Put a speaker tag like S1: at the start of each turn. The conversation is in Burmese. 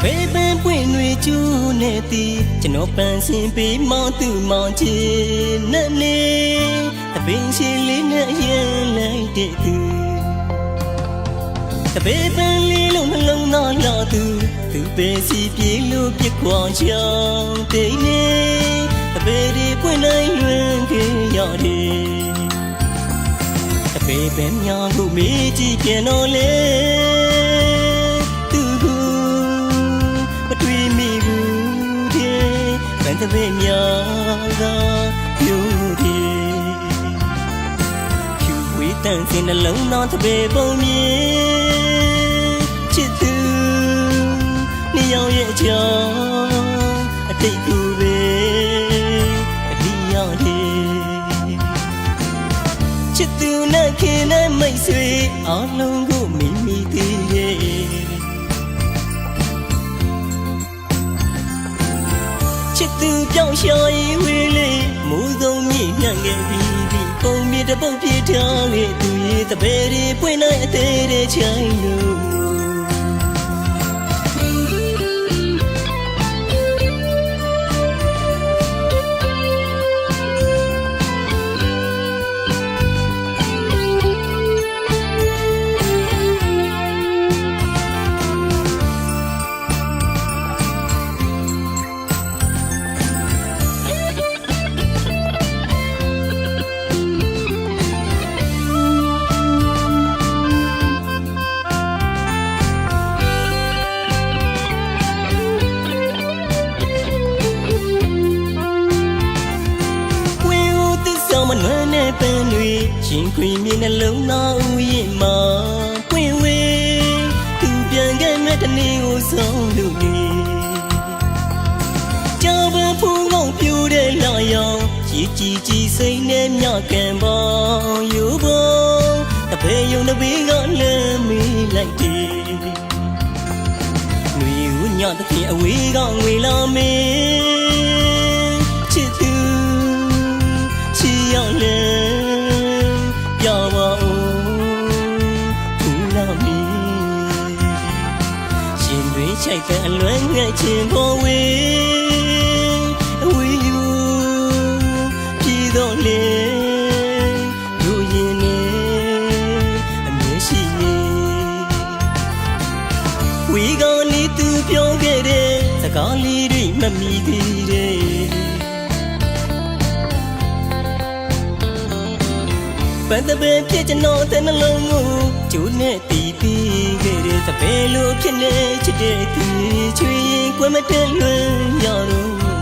S1: အဖေပင်ပွင့်တွေကျူးနေသည်ကျွန်တော်ပန်းစင်ပေးမောင်းသူမောင်းချင်နဲ့နေတပင်ရှိလေးနဲ့ရင်လိုက်တဲ့သူတပေပင်လေးလုံးနှလုံးသားလာသူသူပဲစီပြေလို့ပြစ်ခွာချောင်းတိတ်နေတပေဒီပွင့်နိုင်လွင်ခဲ့ရတယ်တပေပဲများခုမေးကြည့်ပြန်တော့လေ ဗန်တပေများကပြူတယ်ဖြူဝေးတန်စင်နှလုံးသားတပေပုံမြင်ချစ်သူနှစ်ယောက်ရဲ့အကြောင်းအတိတ်ကူပဲအဒီရတယ်ချစ်သူနဲ့ခင်နဲ့မိတ်ဆွေအားလုံးကိုမိမိသိရဲ့ ချစ်သူပြောင်းရှာရေးဝေးလေးမိုးစုံမြင့်ညံ့ခဲ့ပြီးဒီပုံမြင့်တစ်ပုတ်ပြထားခဲ့သူရဲ့တပည့်တွေပွင့်နိုင်အသေးတဲ့ချင်လို့ နှွမ်းတဲ့ပန်းတွေရှင်ခွေမြေနှလုံးသားဥယျာဉ်မှာပွင့်ဝေးသူပြန်ခဲ့မဲ့တနေ့ကိုဆုံးလို့နေကြောင်ပန်းဖူးငုံပြူတဲ့လာရောင်ကြည်ကြည်ကြည်စိမ့်နဲ့မြကံပေါင်းယူပေါ်တပည့်ယုံတပည့်ကလမ်းမေးလိုက်တယ်ငွေဦးညတခင်အဝေးကငွေလာမေးချ လွမ်းငယ်ချင်းပေါ်ဝေးအဝေးယူပြည်တော်လေလူရင်နေအမြဲရှိနေဝီကောင်လေးသူပြောခဲ့တဲ့စကားလေးတွေမမီသေးတဲ့ပန်းတပင်ဖြစ်ကျွန်တော်တဲ့နှလုံးကို ကျိုးနဲ့တီးပြီးခဲ့တဲ့တပည့်လိုဖြစ်နေချစ်တဲ့သူချွေရင်ကွယ်မတဲ့လွင်ရတော့